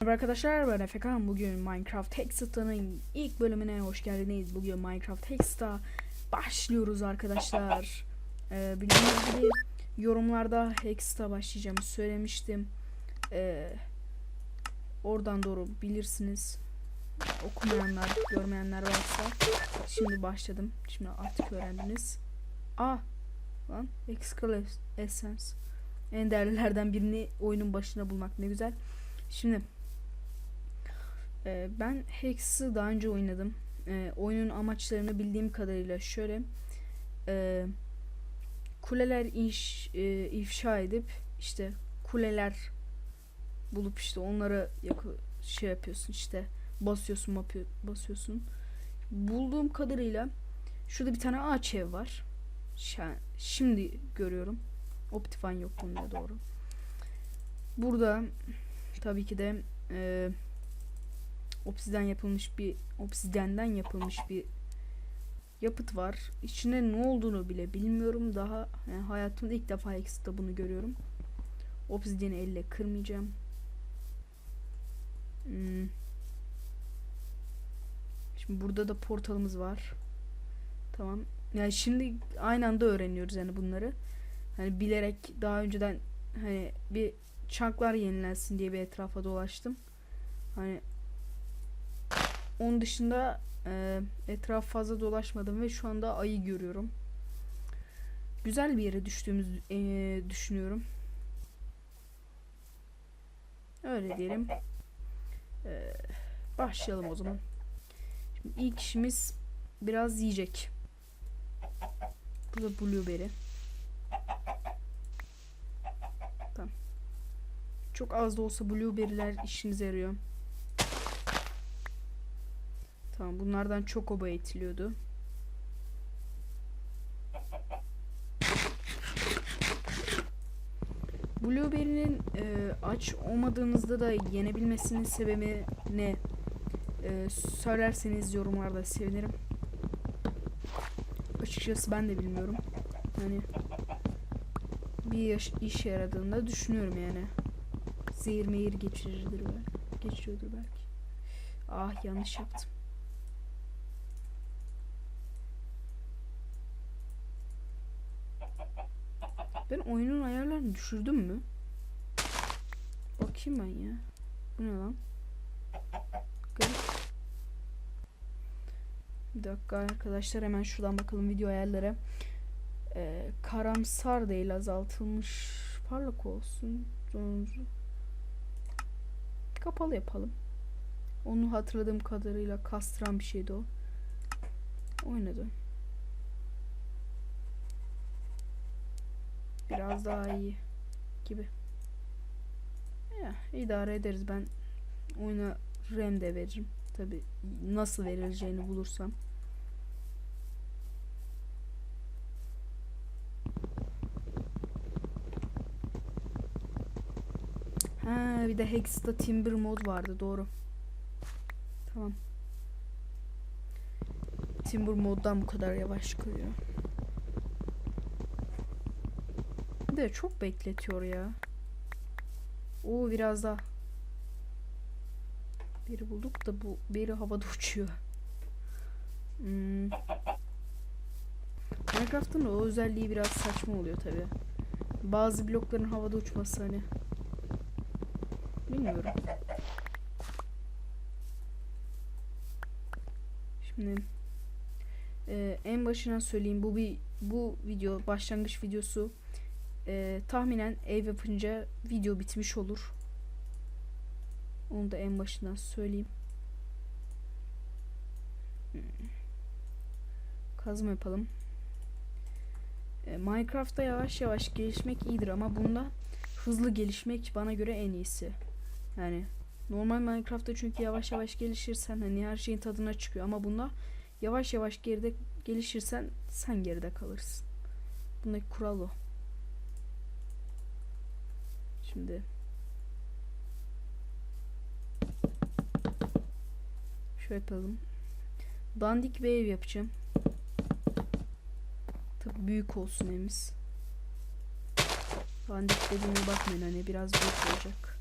Merhaba arkadaşlar ben Efekan. Bugün Minecraft Hexita'nın ilk bölümüne hoş geldiniz. Bugün Minecraft Hexita başlıyoruz arkadaşlar. Ee, bildiğiniz gibi yorumlarda Hexita başlayacağımı söylemiştim. Ee, oradan doğru bilirsiniz. Okumayanlar, görmeyenler varsa şimdi başladım. Şimdi artık öğrendiniz. Aa lan Excalibur Essence. En değerlilerden birini oyunun başına bulmak ne güzel. Şimdi ee, ben Hex'i daha önce oynadım. Ee, oyunun amaçlarını bildiğim kadarıyla şöyle e, kuleler inş, e, ifşa edip işte kuleler bulup işte onları yakı, şey yapıyorsun işte basıyorsun yapıyor, basıyorsun. Bulduğum kadarıyla şurada bir tane ağaç ev var. Şimdi görüyorum. Optifine yok bunda doğru. Burada tabii ki de eee obsidyen yapılmış bir obsidyenden yapılmış bir yapıt var. İçine ne olduğunu bile bilmiyorum. Daha yani hayatımda ilk defa X'de bunu görüyorum. Obsidyeni elle kırmayacağım. Hmm. Şimdi burada da portalımız var. Tamam. Yani şimdi aynı anda öğreniyoruz yani bunları. Hani bilerek daha önceden hani bir çanklar yenilensin diye bir etrafa dolaştım. Hani onun dışında e, etraf fazla dolaşmadım ve şu anda ayı görüyorum. Güzel bir yere düştüğümüz e, düşünüyorum. Öyle diyelim. E, başlayalım o zaman. İlk işimiz biraz yiyecek. Burada blueberry. Tamam. Çok az da olsa blueberry'ler işinize yarıyor. Tamam bunlardan çok oba etiliyordu. Blueberry'nin e, aç olmadığınızda da yenebilmesinin sebebi ne? E, söylerseniz yorumlarda sevinirim. Açıkçası ben de bilmiyorum. Hani bir işe yaradığında düşünüyorum yani. Zehir mehir geçirirdir belki. Geçiriyordur belki. Ah yanlış yaptım. Ben oyunun ayarlarını düşürdüm mü? Bakayım ben ya. Bu ne lan? Garip. Bir dakika arkadaşlar hemen şuradan bakalım video ayarları. Ee, karamsar değil azaltılmış. Parlak olsun. Kapalı yapalım. Onu hatırladığım kadarıyla kastıran bir şeydi o. Oynadı. Biraz daha iyi gibi. Ya idare ederiz ben oyuna RAM de veririm. Tabi nasıl verileceğini bulursam. Ha bir de Hex'ta Timber mod vardı doğru. Tamam. Timber moddan bu kadar yavaş koyuyor. Bir de çok bekletiyor ya. Oo biraz daha. Biri bulduk da bu biri havada uçuyor. Hmm. Minecraft'ın o özelliği biraz saçma oluyor tabi. Bazı blokların havada uçması hani. Bilmiyorum. Şimdi e, en başına söyleyeyim bu bir bu video başlangıç videosu e, tahminen ev yapınca video bitmiş olur. Onu da en başından söyleyeyim. Hmm. Kazma yapalım. E, Minecraft'ta yavaş yavaş gelişmek iyidir ama bunda hızlı gelişmek bana göre en iyisi. Yani normal Minecraft'ta çünkü yavaş yavaş gelişirsen hani her şeyin tadına çıkıyor ama bunda yavaş yavaş geride gelişirsen sen geride kalırsın. Bundaki kural o. Şimdi şöyle yapalım. Dandik bir ev yapacağım. Tabii büyük olsun evimiz. Dandik dediğime bakmayın hani biraz büyük olacak.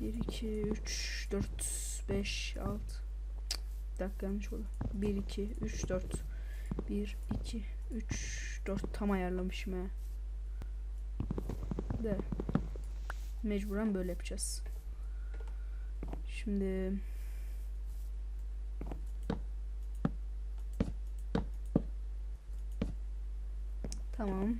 Bir, iki, üç, dört, beş, altı. Bir dakika yanlış oldu. Bir, iki, üç, dört. Bir, iki, üç, dört. Tam ayarlamışım ha. De. Mecburen böyle yapacağız. Şimdi Tamam.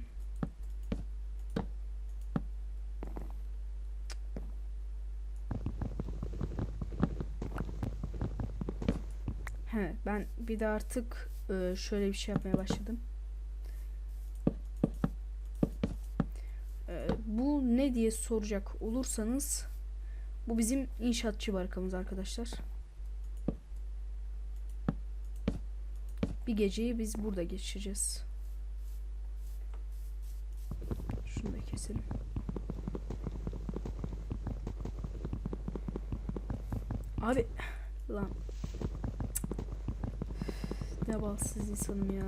He, ben bir de artık e, şöyle bir şey yapmaya başladım. E, bu ne diye soracak olursanız bu bizim inşaatçı barkamız arkadaşlar. Bir geceyi biz burada geçireceğiz. Şunu da keselim. Abi lan ne balsız insanım ya.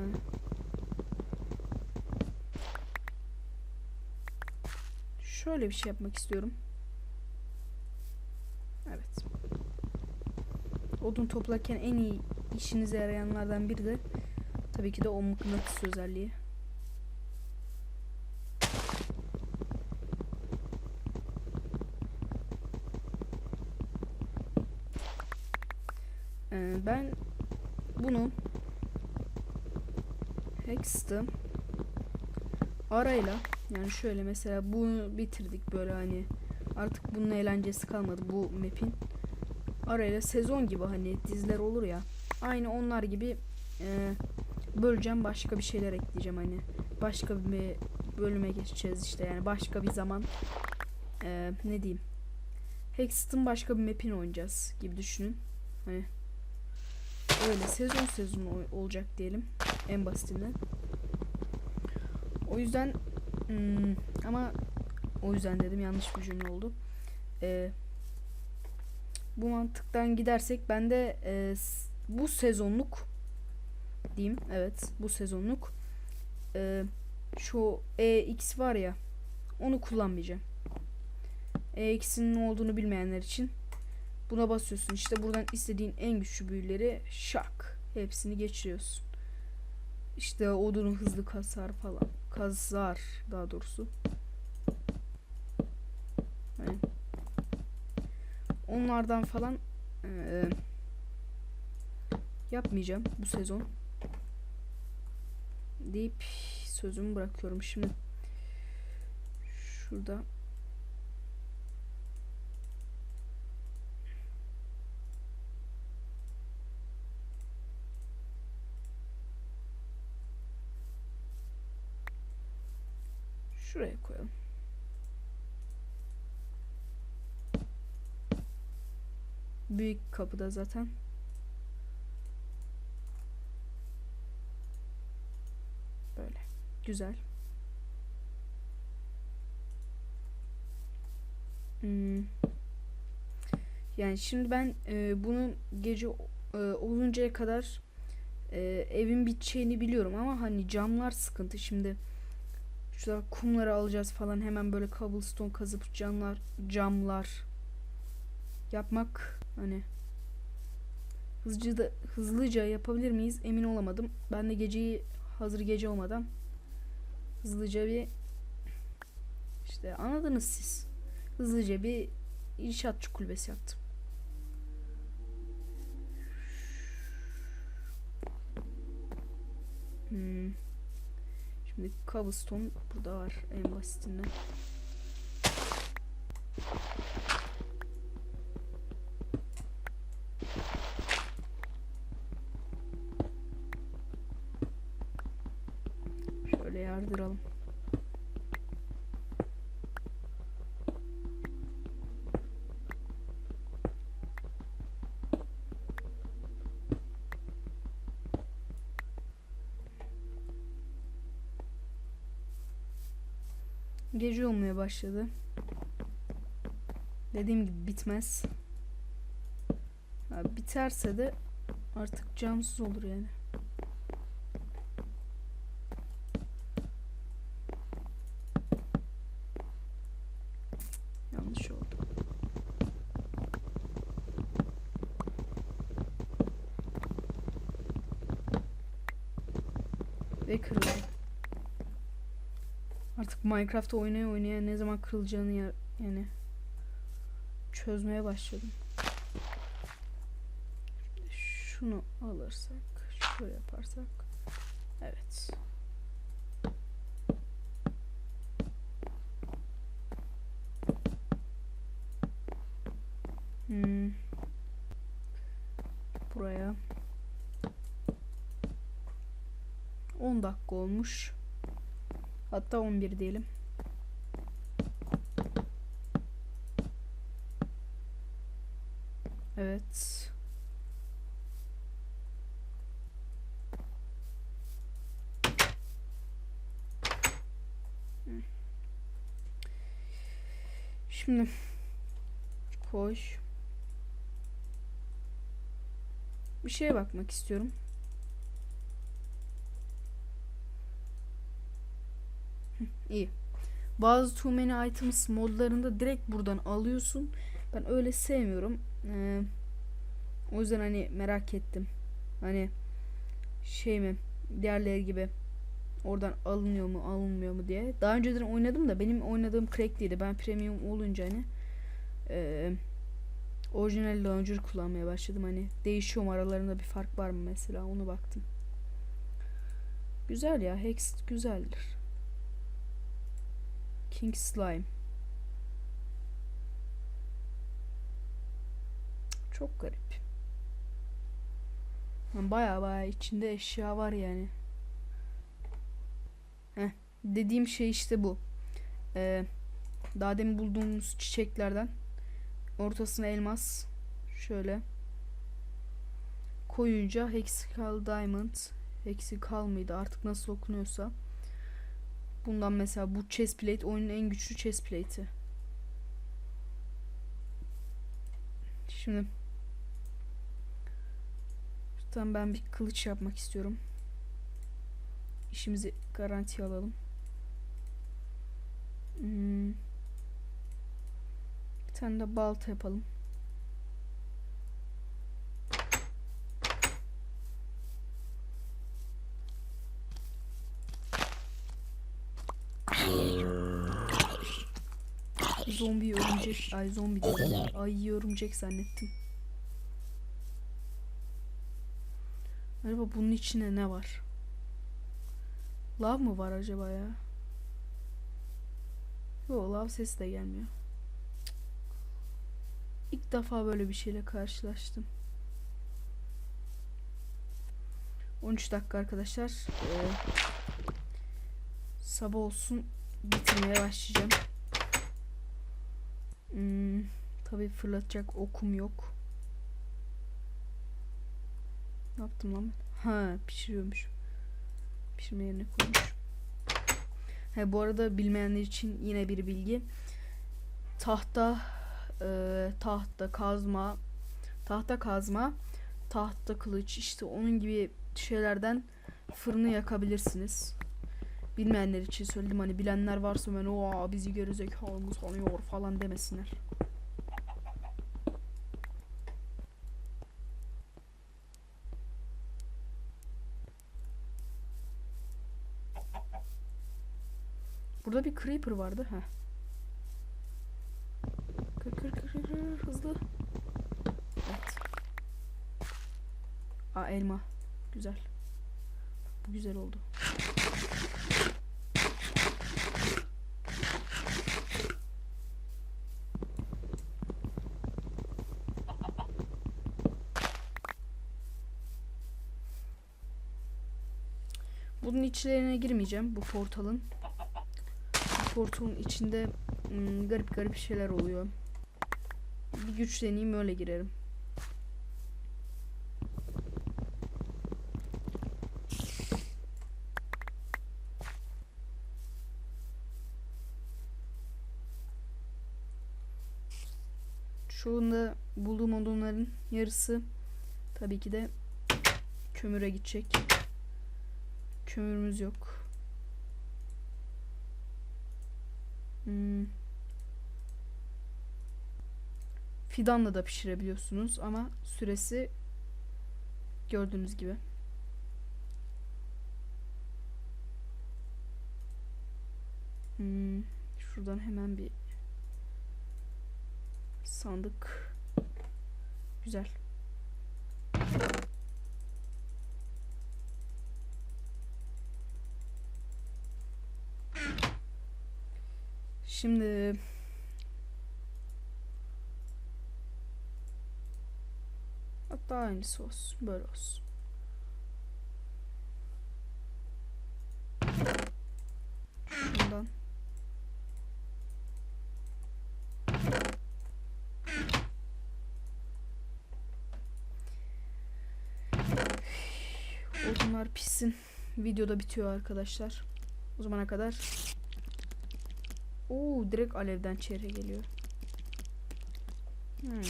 Şöyle bir şey yapmak istiyorum. Evet. Odun toplarken en iyi işinize yarayanlardan biri de tabii ki de o mıknatıs özelliği. Ee, ben bunu Hext'ı arayla yani şöyle mesela bunu bitirdik böyle hani artık bunun eğlencesi kalmadı bu map'in. Arayla sezon gibi hani diziler olur ya aynı onlar gibi e, böleceğim başka bir şeyler ekleyeceğim hani. Başka bir bölüme geçeceğiz işte yani başka bir zaman e, ne diyeyim Hext'ın başka bir map'ini oynayacağız gibi düşünün. Hani öyle sezon sezon ol- olacak diyelim en basitinden. O yüzden hmm, ama o yüzden dedim yanlış bir cümle oldu. Ee, bu mantıktan gidersek ben de e, bu sezonluk diyeyim evet bu sezonluk e, şu EX var ya onu kullanmayacağım. EX'in ne olduğunu bilmeyenler için buna basıyorsun. İşte buradan istediğin en güçlü büyüleri şak hepsini geçiriyorsun. İşte odunu hızlı kasar falan. Kazar daha doğrusu. Hani onlardan falan eee, yapmayacağım bu sezon. Deyip sözümü bırakıyorum şimdi. Şurada Şuraya koyalım. Büyük kapıda zaten. Böyle. Güzel. Hmm. Yani şimdi ben e, bunu gece e, oluncaya kadar e, evin biteceğini biliyorum ama hani camlar sıkıntı şimdi. Şurada kumları alacağız falan hemen böyle cobblestone kazıp camlar camlar yapmak hani hızlıca da hızlıca yapabilir miyiz emin olamadım. Ben de geceyi hazır gece olmadan hızlıca bir işte anladınız siz. Hızlıca bir inşaatçı kulübesi yaptım. Hmm. Şimdi cobblestone burada var en basitinden. Şöyle yardıralım. Gece olmaya başladı. Dediğim gibi bitmez. Ha, biterse de artık cansız olur yani. Yanlış oldu. Ve kırıldı. Artık Minecraft oynaya oynaya ne zaman kırılacağını ya- yani çözmeye başladım. Şunu alırsak, şöyle yaparsak. Evet. Hmm. Buraya 10 dakika olmuş. Hatta 11 diyelim. Evet. Şimdi koş. Bir şeye bakmak istiyorum. İyi. Bazı too many items modlarında direkt buradan alıyorsun. Ben öyle sevmiyorum. Ee, o yüzden hani merak ettim. Hani şey mi diğerleri gibi oradan alınıyor mu alınmıyor mu diye. Daha önceden oynadım da benim oynadığım crackliydi. Ben premium olunca hani e, orijinal launcher kullanmaya başladım. Hani değişiyor mu aralarında bir fark var mı mesela onu baktım. Güzel ya Hex güzeldir. King Slime. Çok garip. Baya baya içinde eşya var yani. Heh, dediğim şey işte bu. Ee, daha demin bulduğumuz çiçeklerden ortasına elmas şöyle koyunca Hexical Diamond Hexical mıydı artık nasıl okunuyorsa Bundan mesela bu chest plate oyunun en güçlü chest plate'i. Şimdi Şuradan ben bir kılıç yapmak istiyorum. İşimizi garantiye alalım. Hmm. Bir tane de balta yapalım. Zombi örümcek. Ay zombi dedim. Ay örümcek zannettim. Acaba bunun içinde ne var? Lav mı var acaba ya? Yo lav sesi de gelmiyor. İlk defa böyle bir şeyle karşılaştım. 13 dakika arkadaşlar. Ee, sabah olsun bitirmeye başlayacağım. Hmm, tabii fırlatacak okum yok. Ne yaptım lan? Ha pişiriyormuş. Pişirme yerine koymuş. He, bu arada bilmeyenler için yine bir bilgi. Tahta e, tahta kazma tahta kazma tahta kılıç işte onun gibi şeylerden fırını yakabilirsiniz. Bilmeyenler için söyledim hani bilenler varsa ben o bizi gerizekalı sanıyor falan demesinler. Burada bir creeper vardı ha. Kır kır kır kır kır hızlı. Evet. Aa elma. Güzel. Bu güzel oldu. bunun içlerine girmeyeceğim bu portalın. Bu portalın içinde hmm, garip garip şeyler oluyor. Bir güç deneyeyim öyle girerim. Şu anda bulduğum odunların yarısı tabii ki de kömüre gidecek. Kömürümüz yok. Hmm. Fidanla da pişirebiliyorsunuz ama süresi gördüğünüz gibi. Hmm. Şuradan hemen bir sandık. Güzel. Şimdi hatta aynısı olsun. Böyle olsun. Bundan. Odunlar pişsin. Videoda bitiyor arkadaşlar. O zamana kadar. Oo direkt alevden çehre geliyor. Hmm.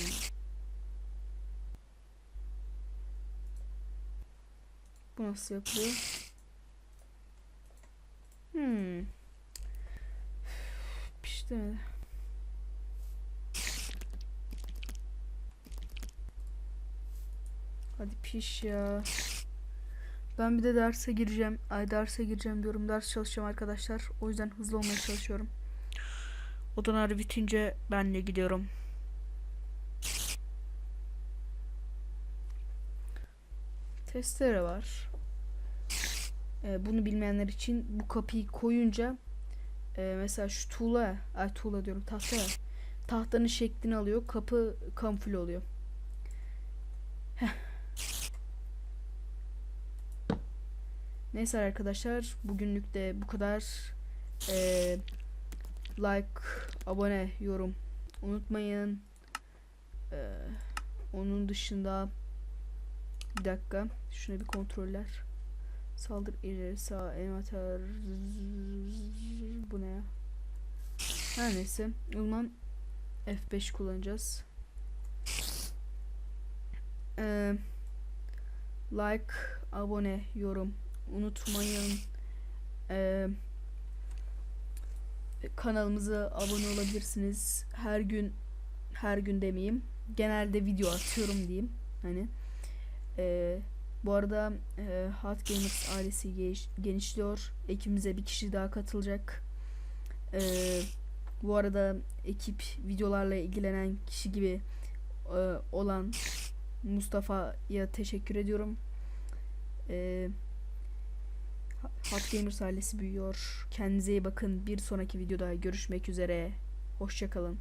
Bu nasıl yapılıyor? Hmm. Pişti mi? Hadi piş ya. Ben bir de derse gireceğim. Ay derse gireceğim diyorum. Ders çalışacağım arkadaşlar. O yüzden hızlı olmaya çalışıyorum. Odalar bitince ben de gidiyorum. Testere var. Ee, bunu bilmeyenler için bu kapıyı koyunca e, mesela şu tuğla, ay tuğla diyorum tahta. Tahtanın şeklini alıyor. Kapı kamufle oluyor. Neyse arkadaşlar bugünlük de bu kadar. Ee, like, abone, yorum unutmayın. Ee, onun dışında bir dakika şuna bir kontroller. Saldır ileri sağ envanter bu ne ya? Her neyse o zaman F5 kullanacağız. Ee, like, abone, yorum unutmayın. Ee, kanalımıza abone olabilirsiniz. Her gün her gün demeyeyim. Genelde video atıyorum diyeyim. Hani ee, bu arada e, Hot Gamers ailesi geniş- genişliyor. Ekibimize bir kişi daha katılacak. Ee, bu arada ekip videolarla ilgilenen kişi gibi e, olan Mustafa'ya teşekkür ediyorum. Ee, Hot Gamers ailesi büyüyor. Kendinize iyi bakın. Bir sonraki videoda görüşmek üzere. Hoşçakalın.